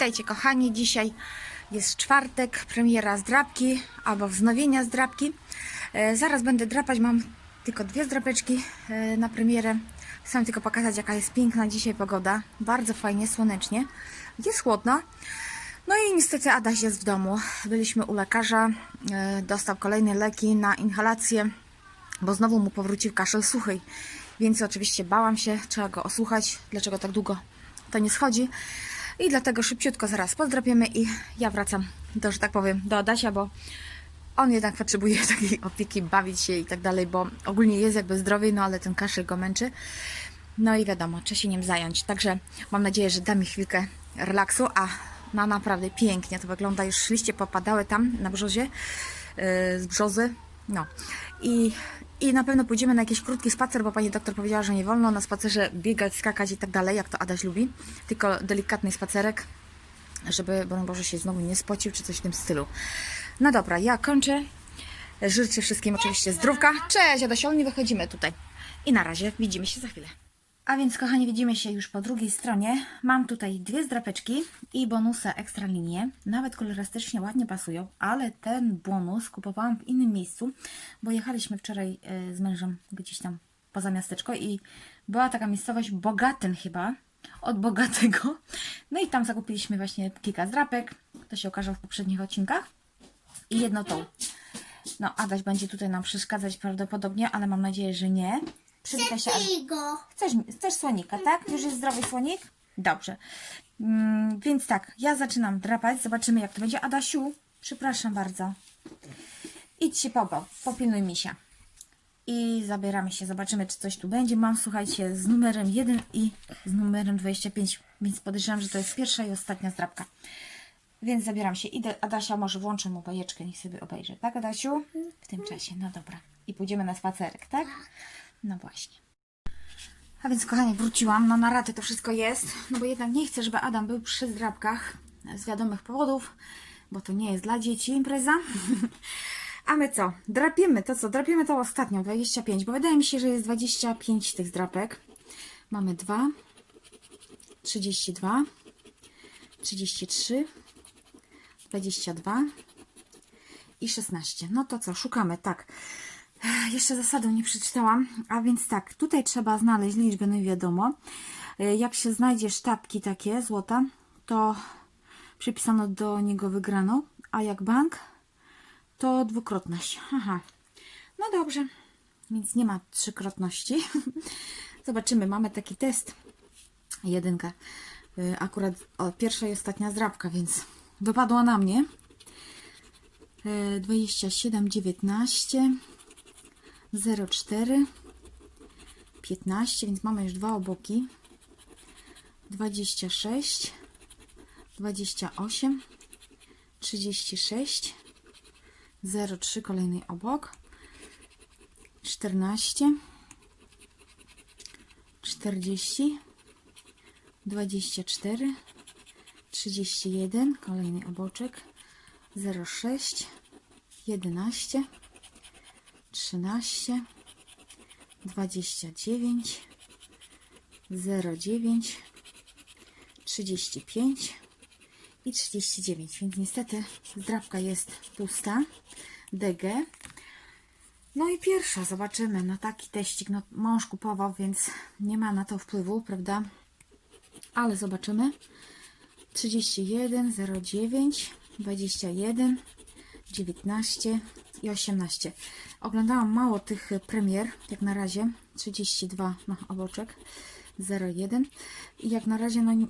Witajcie kochani, dzisiaj jest czwartek, premiera zdrapki albo wznowienia zdrapki. E, zaraz będę drapać, mam tylko dwie zdrapeczki e, na premierę. Chcę tylko pokazać jaka jest piękna dzisiaj pogoda. Bardzo fajnie, słonecznie. Jest chłodno. No i niestety Adaś jest w domu. Byliśmy u lekarza, e, dostał kolejne leki na inhalację, bo znowu mu powrócił kaszel suchy. Więc oczywiście bałam się, trzeba go osłuchać, dlaczego tak długo to nie schodzi. I dlatego szybciutko zaraz pozdrapiemy i ja wracam do, że tak powiem, do Adasia, bo on jednak potrzebuje takiej opieki, bawić się i tak dalej, bo ogólnie jest jakby zdrowy, no ale ten kaszel go męczy. No i wiadomo, trzeba się nim zająć. Także mam nadzieję, że da mi chwilkę relaksu, a no naprawdę pięknie to wygląda. Już liście popadały tam na brzozie, yy, z brzozy. No i, i na pewno pójdziemy na jakiś krótki spacer, bo pani doktor powiedziała, że nie wolno na spacerze biegać, skakać i tak dalej, jak to Adaś lubi. Tylko delikatny spacerek, żeby, broń Boże, się znowu nie spocił, czy coś w tym stylu. No dobra, ja kończę. Życzę wszystkim oczywiście zdrówka. Cześć, Adasiol, nie wychodzimy tutaj. I na razie, widzimy się za chwilę. A więc, kochani, widzimy się już po drugiej stronie. Mam tutaj dwie zdrapeczki i bonusa ekstra linie. Nawet kolorystycznie ładnie pasują, ale ten bonus kupowałam w innym miejscu, bo jechaliśmy wczoraj e, z mężem gdzieś tam poza miasteczko i była taka miejscowość Bogatyn chyba, od Bogatego. No i tam zakupiliśmy właśnie kilka zdrapek. To się okaże w poprzednich odcinkach. I jedno tą. No, Adaś będzie tutaj nam przeszkadzać prawdopodobnie, ale mam nadzieję, że nie. Przywitaj się. Chcesz, chcesz słonika, tak? Już jest zdrowy słonik? Dobrze. Mm, więc tak, ja zaczynam drapać. Zobaczymy, jak to będzie. Adasiu, przepraszam bardzo. Idź się pobaw, popilnuj misia. I zabieramy się, zobaczymy, czy coś tu będzie. Mam, słuchajcie, z numerem 1 i z numerem 25, więc podejrzewam, że to jest pierwsza i ostatnia zdrapka. Więc zabieram się. Idę, Adasia, może włączę mu bajeczkę, niech sobie obejrzy. Tak, Adasiu? W tym czasie, no dobra. I pójdziemy na spacerek, tak? No właśnie. A więc, kochani, wróciłam. No na raty to wszystko jest. No bo jednak nie chcę, żeby Adam był przy zdrabkach z wiadomych powodów, bo to nie jest dla dzieci impreza. A my co? Drapiemy to co? Drapiemy to ostatnią, 25, bo wydaje mi się, że jest 25 tych zdrapek. Mamy 2, 32, 33, 22 i 16. No to co? Szukamy, tak. Jeszcze zasady nie przeczytałam, a więc tak, tutaj trzeba znaleźć liczbę, no i wiadomo. E, Jak się znajdzie sztabki takie, złota, to przypisano do niego wygraną, a jak bank, to dwukrotność. Aha, no dobrze, więc nie ma trzykrotności. Zobaczymy, mamy taki test. Jedynka. Y, Akurat o, pierwsza i ostatnia zdrabka, więc wypadła na mnie. Y, 27, 19, 04, 15, więc mamy już dwa oboki. 26, 28, 36, 03 kolejny obok, 14, 40, 24, 31 kolejny oboczek, 06, 11, 13, 29, 09, 35 i 39, więc niestety zdrabka jest pusta. DG. No i pierwsza, zobaczymy. No taki teścik, no mąż kupował, więc nie ma na to wpływu, prawda? Ale zobaczymy. 31, 09, 21, 19 i 18. Oglądałam mało tych premier, jak na razie. 32 no, oboczek. 01 i jak na razie no, nie,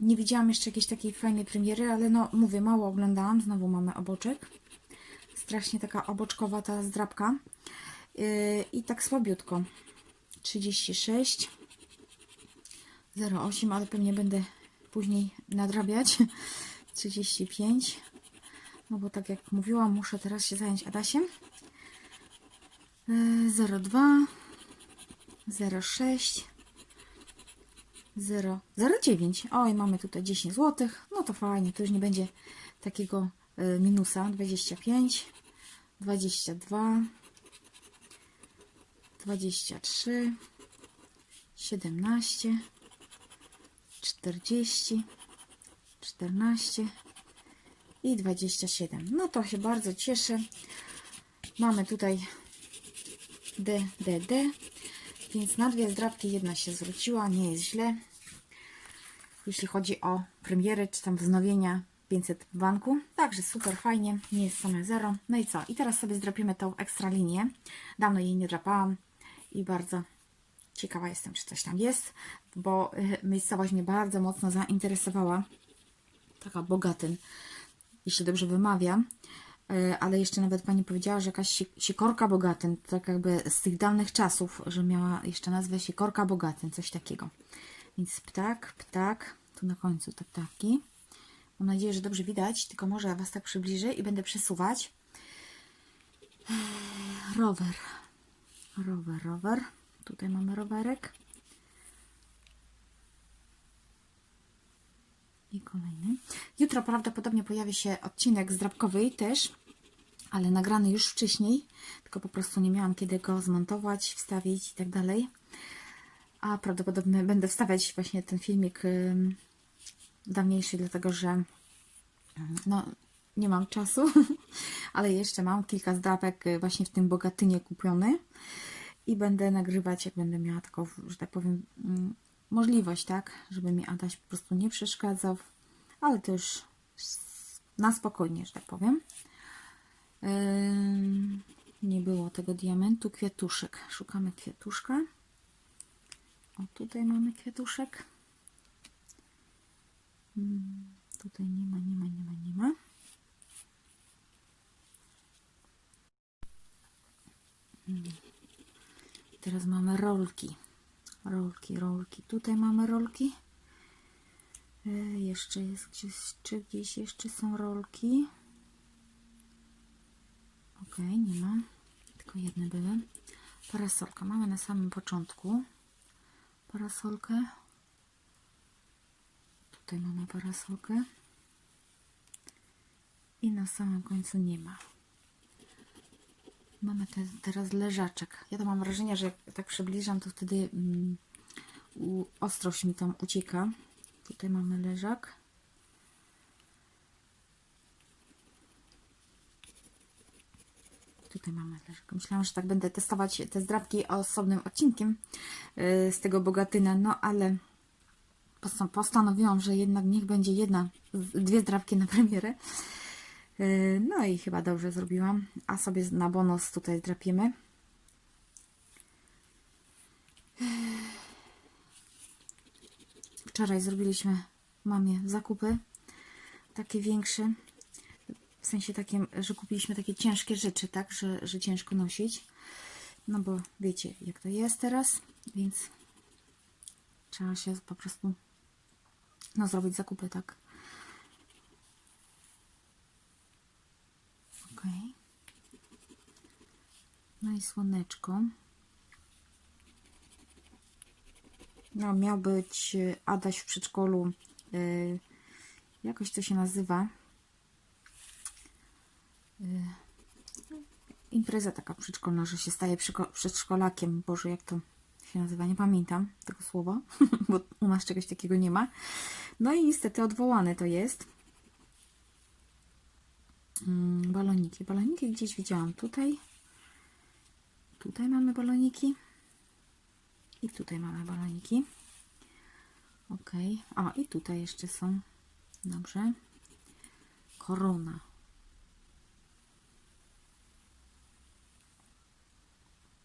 nie widziałam jeszcze jakiejś takiej fajnej premiery, ale no mówię, mało oglądałam, znowu mamy oboczek strasznie taka oboczkowa ta zdrabka yy, i tak słabiutko 36 08, ale pewnie będę później nadrabiać 35 no bo tak jak mówiłam, muszę teraz się zająć Adasiem yy, 02 06 0, 0,9. Oj, mamy tutaj 10 zł. No to fajnie, to już nie będzie takiego y, minusa. 25, 22, 23, 17, 40, 14 i 27. No to się bardzo cieszę. Mamy tutaj D, D, D. Więc na dwie zdrabki jedna się zwróciła, nie jest źle. Jeśli chodzi o premiery czy tam wznowienia 500 w banku. Także super fajnie, nie jest same zero. No i co? I teraz sobie zdrapimy tą ekstra linię. Dawno jej nie drapałam i bardzo ciekawa jestem, czy coś tam jest, bo y, miejscowość mnie bardzo mocno zainteresowała. Taka Bogatyn, jeśli dobrze wymawiam. Y, Ale jeszcze nawet pani powiedziała, że jakaś si- sikorka Bogatyn, tak jakby z tych dawnych czasów, że miała jeszcze nazwę sikorka Bogatyn, coś takiego. Więc ptak, ptak, tu na końcu te ptaki. Mam nadzieję, że dobrze widać, tylko może Was tak przybliżę i będę przesuwać. Rower. Rower, rower. Tutaj mamy rowerek. I kolejny. Jutro prawdopodobnie pojawi się odcinek zdrabkowy też, ale nagrany już wcześniej, tylko po prostu nie miałam kiedy go zmontować, wstawić i tak dalej. A prawdopodobnie będę wstawiać właśnie ten filmik dawniejszy, dlatego że ym, no, nie mam czasu, ale jeszcze mam kilka zdrapek y, właśnie w tym Bogatynie kupiony i będę nagrywać, jak będę miała taką, że tak powiem, mm, możliwość, tak, żeby mi Adaś po prostu nie przeszkadzał, ale to już na spokojnie, że tak powiem. Nie było tego diamentu, kwiatuszek. Szukamy kwiatuszka. O, tutaj mamy kwiatuszek. Mm, Tutaj nie ma, nie ma, nie ma, nie ma. Mm. Teraz mamy rolki. Rolki, rolki. Tutaj mamy rolki. E, jeszcze jest gdzieś, czy gdzieś jeszcze są rolki. Ok, nie ma. Tylko jedne były. Parasolka. Mamy na samym początku parasolkę. Tutaj mamy parasolkę. I na samym końcu nie ma. Mamy te, teraz leżaczek. Ja to mam wrażenie, że jak tak przybliżam, to wtedy mm, ostrość mi tam ucieka. Tutaj mamy leżak. Tutaj mamy leżak. Myślałam, że tak będę testować te zdrabki osobnym odcinkiem yy, z tego bogatyna, no ale postan- postanowiłam, że jednak niech będzie jedna, dwie zdrabki na premierę. Yy, No i chyba dobrze zrobiłam. A sobie na bonus tutaj drapimy. Wczoraj zrobiliśmy mamie zakupy. Takie większe. W sensie takim, że kupiliśmy takie ciężkie rzeczy, tak? Że, że ciężko nosić. No bo wiecie, jak to jest teraz, więc trzeba się po prostu no, zrobić zakupy, tak? Ok. No i słoneczko. No, miał być y, Adaś w przedszkolu. y, jakoś to się nazywa. Y, impreza taka przedszkolna, że się staje przedszkolakiem. Boże, jak to się nazywa? Nie pamiętam tego słowa, bo u nas czegoś takiego nie ma. No i niestety odwołane to jest. Mm, baloniki. Baloniki gdzieś widziałam tutaj. Tutaj mamy baloniki. I tutaj mamy baloniki. Ok. A, i tutaj jeszcze są. Dobrze. Korona.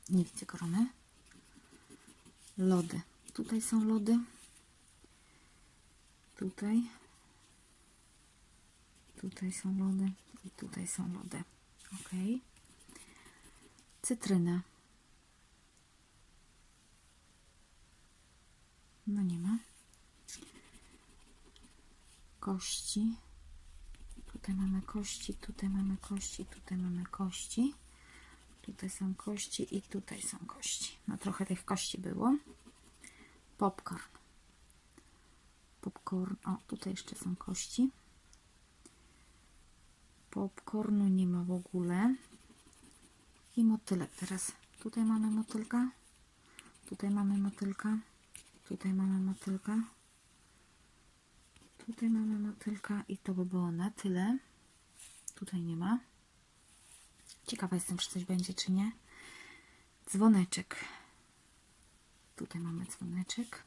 Nie widzę korony. Lody. Tutaj są lody. Tutaj. Tutaj są lody. I tutaj są lody. Ok. Cytryna. No nie ma. Kości. Tutaj mamy kości, tutaj mamy kości, tutaj mamy kości. Tutaj są kości i tutaj są kości. No trochę tych kości było. Popcorn. Popcorn. O, tutaj jeszcze są kości. Popcornu nie ma w ogóle. I motylek teraz. Tutaj mamy motylka. Tutaj mamy motylka. Tutaj mamy motylka. Tutaj mamy motylka i to by było na tyle. Tutaj nie ma. Ciekawa jestem, czy coś będzie, czy nie. Dzwoneczek. Tutaj mamy dzwoneczek.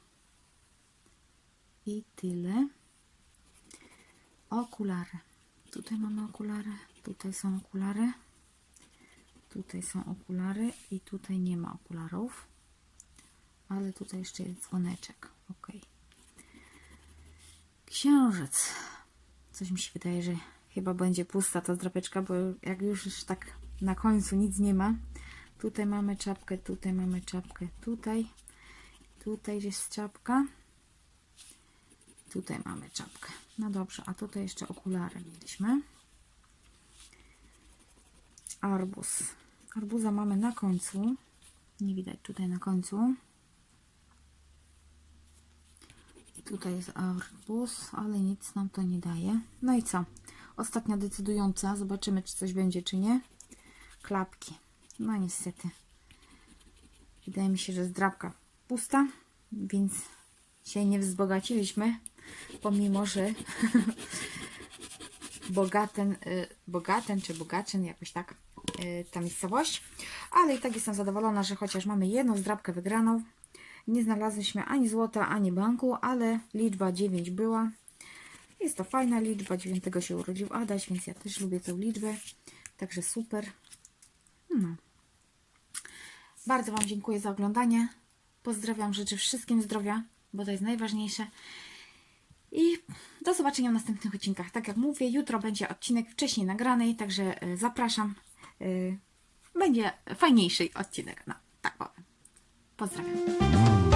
I tyle. Okulary. Tutaj mamy okulary. Tutaj są okulary. Tutaj są okulary i tutaj nie ma okularów. Ale tutaj jeszcze jest dzwoneczek. Ok. Księżyc. Coś mi się wydaje, że chyba będzie pusta ta drapeczka, bo jak już już tak na końcu nic nie ma. Tutaj mamy czapkę, tutaj mamy czapkę, tutaj. Tutaj jest czapka. Tutaj mamy czapkę. No dobrze, a tutaj jeszcze okulary mieliśmy. Arbuz. Arbuza mamy na końcu. Nie widać tutaj na końcu. I tutaj jest arbuz, ale nic nam to nie daje. No i co? Ostatnia decydująca. Zobaczymy, czy coś będzie, czy nie. Klapki. No niestety. Wydaje mi się, że zdrabka pusta, więc się nie wzbogaciliśmy, pomimo, że bogaten, y, bogaten czy bogaczyn, jakoś tak y, ta miejscowość. Ale i tak jestem zadowolona, że chociaż mamy jedną zdrabkę wygraną. Nie znalazłyśmy ani złota, ani banku, ale liczba 9 była. Jest to fajna liczba, 9 się urodził Adaś, więc ja też lubię tę liczbę. Także super. No. Bardzo Wam dziękuję za oglądanie. Pozdrawiam, życzę wszystkim zdrowia, bo to jest najważniejsze. I do zobaczenia w następnych odcinkach. Tak jak mówię, jutro będzie odcinek wcześniej nagrany, także e, zapraszam. E, Będzie fajniejszy odcinek. No, tak powiem. Pozdrawiam.